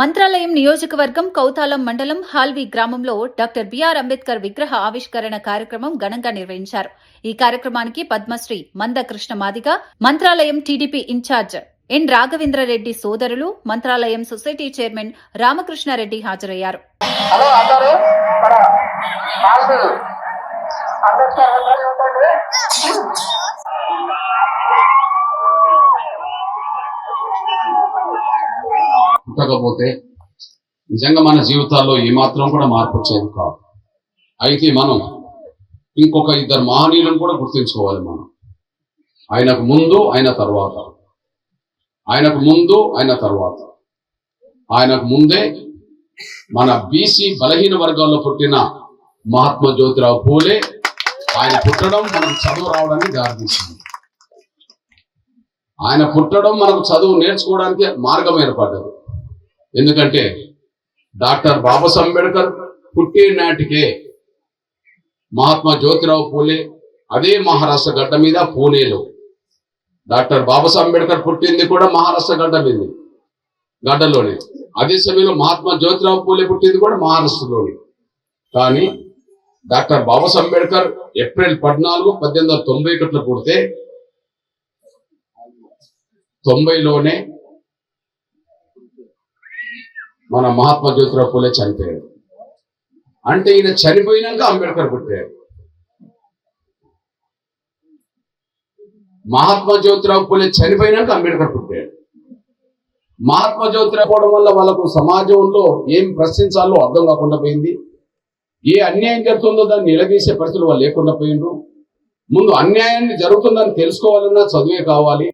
మంత్రాలయం నియోజకవర్గం కౌతాలం మండలం హాల్వి గ్రామంలో డాక్టర్ బిఆర్ అంబేద్కర్ విగ్రహ ఆవిష్కరణ కార్యక్రమం ఘనంగా నిర్వహించారు. ఈ కార్యక్రమానికి Padmashri Manda Krishna Madiga Mantralayam TDP incharge N Raghavendra Reddy సోదరులు మంత్రాలయం సొసైటీ చైర్మన్ రామకృష్ణారెడ్డి హాజరయ్యారు. పుట్టకపోతే నిజంగా మన జీవితాల్లో ఏమాత్రం కూడా మార్పు వచ్చేది కాదు. అయితే మనం ఇంకొక ఇద్దరు మహనీయులను కూడా గుర్తుంచుకోవాలి మనం. ఆయనకు ముందు ఆయన తర్వాత. ఆయనకు ముందు ఆయన తర్వాత. ఆయనకు ముందే మన బీసీ బలహీన వర్గాల్లో పుట్టిన మహాత్మా జ్యోతిరావు పూలే ఆయన పుట్టడం మనకు చదువు రావడానికి దారితీసింది. ఆయన పుట్టడం మనకు చదువు నేర్చుకోవడానికి మార్గం ఏర్పడ్డది. ఎందుకంటే డాక్టర్ బాబాసాహెబ్ అంబేడ్కర్ పుట్టే నాటికే మహాత్మా జ్యోతిరావు పూలే అదే మహారాష్ట్ర గడ్డ మీద పూణేలో. డాక్టర్ బాబాసాహెబ్ అంబేడ్కర్ పుట్టింది కూడా మహారాష్ట్ర గడ్డ మీద గడ్డలోనే. అదే సమయంలో మహాత్మా జ్యోతిరావు పూలే పుట్టింది కూడా మహారాష్ట్రలోనే. కానీ డాక్టర్ బాబాసాహెబ్ అంబేడ్కర్ ఏప్రిల్ పద్నాలుగు పద్దెనిమిది వందల తొంభై ఒకటిలో పుడితే తొంభైలోనే మన మహాత్మా జ్యోతిరావు పూలే చనిపోయాడు. అంటే ఈయన చనిపోయినాక అంబేద్కర్ పుట్టాడు. మహాత్మా జ్యోతిరావు పూలే చనిపోయినాక అంబేద్కర్ పుట్టాడు. మహాత్మా జ్యోతిరావు పోవడం వల్ల వాళ్ళకు సమాజంలో ఏం ప్రశ్నించాలో అర్థం కాకుండా పోయింది. ఏ అన్యాయం జరుగుతుందో దాన్ని నిలదీసే పరిస్థితులు వాళ్ళు లేకుండా పోయిండ్రు. ముందు అన్యాయాన్ని జరుగుతుందని తెలుసుకోవాలన్నా చదువే కావాలి.